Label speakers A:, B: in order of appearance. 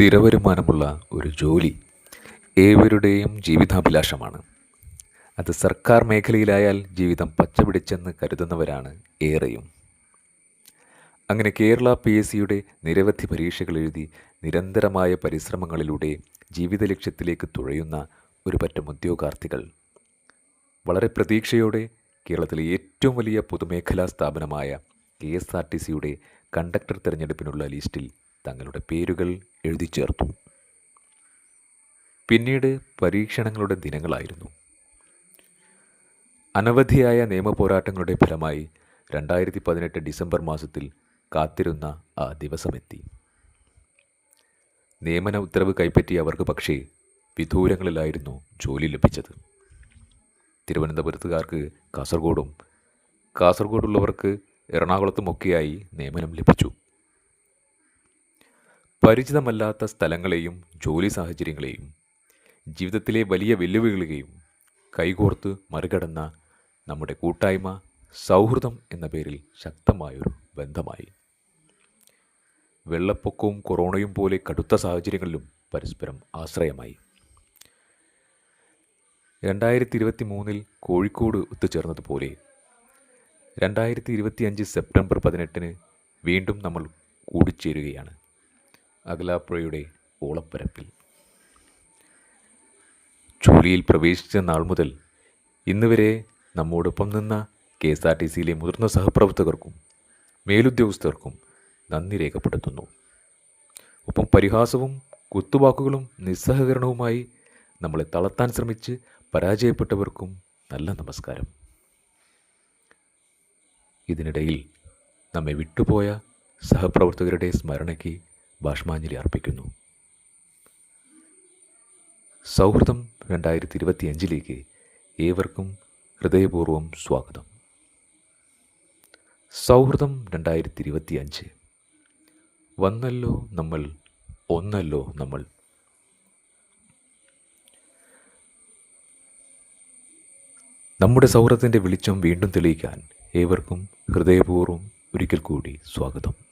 A: സ്ഥിരവരുമാനമുള്ള ഒരു ജോലി ഏവരുടെയും ജീവിതാഭിലാഷമാണ്. അത് സർക്കാർ മേഖലയിലായാൽ ജീവിതം പച്ചപിടിച്ചെന്ന് കരുതുന്നവരാണ് ഏറെയും. അങ്ങനെ കേരള പി എസ് സിയുടെ നിരവധി പരീക്ഷകൾ എഴുതി നിരന്തരമായ പരിശ്രമങ്ങളിലൂടെ ജീവിത ലക്ഷ്യത്തിലേക്ക് തുഴയുന്ന ഒരു പറ്റം ഉദ്യോഗാർത്ഥികൾ. വളരെ പ്രതീക്ഷയോടെ കേരളത്തിലെ ഏറ്റവും വലിയ പൊതുമേഖലാ സ്ഥാപനമായ കെ എസ് ആർ ടി സിയുടെ കണ്ടക്ടർ തിരഞ്ഞെടുപ്പിനുള്ള ലിസ്റ്റിൽ തങ്ങളുടെ പേരുകൾ എഴുതി ചേർത്തു. പിന്നീട് പരീക്ഷണങ്ങളുടെ ദിനങ്ങളായിരുന്നു. അനവധിയായ നിയമപോരാട്ടങ്ങളുടെ ഫലമായി രണ്ടായിരത്തി പതിനെട്ട് ഡിസംബർ മാസത്തിൽ കാത്തിരുന്ന ആ ദിവസമെത്തി. നിയമന ഉത്തരവ് കൈപ്പറ്റിയ അവർക്ക് പക്ഷേ വിദൂരങ്ങളിലായിരുന്നു ജോലി ലഭിച്ചത്. തിരുവനന്തപുരത്തുകാർക്ക് കാസർഗോഡും കാസർഗോഡുള്ളവർക്ക് എറണാകുളത്തുമൊക്കെയായി നിയമനം ലഭിച്ചു. പരിചിതമല്ലാത്ത സ്ഥലങ്ങളെയും ജോലി സാഹചര്യങ്ങളെയും ജീവിതത്തിലെ വലിയ വെല്ലുവിളികളെയും കൈകോർത്ത് മറികടന്ന നമ്മുടെ കൂട്ടായ്മ സൗഹൃദം എന്ന പേരിൽ ശക്തമായൊരു ബന്ധമായി. വെള്ളപ്പൊക്കവും കൊറോണയും പോലെ കടുത്ത സാഹചര്യങ്ങളിലും പരസ്പരം ആശ്രയമായി. രണ്ടായിരത്തി ഇരുപത്തി മൂന്നിൽ കോഴിക്കോട് ഒത്തുചേർന്നതുപോലെ രണ്ടായിരത്തി ഇരുപത്തിയഞ്ച് സെപ്റ്റംബർ പതിനെട്ടിന് വീണ്ടും നമ്മൾ കൂടിച്ചേരുകയാണ്. അകലാപ്പുഴയുടെ ഓളപ്പരപ്പിൽ. ജോലിയിൽ പ്രവേശിച്ച നാൾ മുതൽ ഇന്ന് വരെ നമ്മോടൊപ്പം നിന്ന കെ എസ് ആർ ടി സിയിലെ മുതിർന്ന സഹപ്രവർത്തകർക്കും മേലുദ്യോഗസ്ഥർക്കും നന്ദി രേഖപ്പെടുത്തുന്നു. ഒപ്പം പരിഹാസവും കുത്തുവാക്കുകളും നിസ്സഹകരണവുമായി നമ്മളെ തളർത്താൻ ശ്രമിച്ച് പരാജയപ്പെട്ടവർക്കും നല്ല നമസ്കാരം. ഇതിനിടയിൽ നമ്മെ വിട്ടുപോയ സഹപ്രവർത്തകരുടെ സ്മരണയ്ക്ക് ഭാഷ്മാഞ്ജലി അർപ്പിക്കുന്നു. സൗഹൃദം രണ്ടായിരത്തി ഇരുപത്തി അഞ്ചിലേക്ക് ഏവർക്കും ഹൃദയപൂർവം സ്വാഗതം. സൗഹൃദം രണ്ടായിരത്തി ഇരുപത്തി അഞ്ച് വന്നല്ലോ നമ്മൾ ഒന്നല്ലോ നമ്മൾ. നമ്മുടെ സൗഹൃദത്തിന്റെ വെളിച്ചം വീണ്ടും തെളിയിക്കാൻ ഏവർക്കും ഹൃദയപൂർവം ഒരിക്കൽ കൂടി സ്വാഗതം.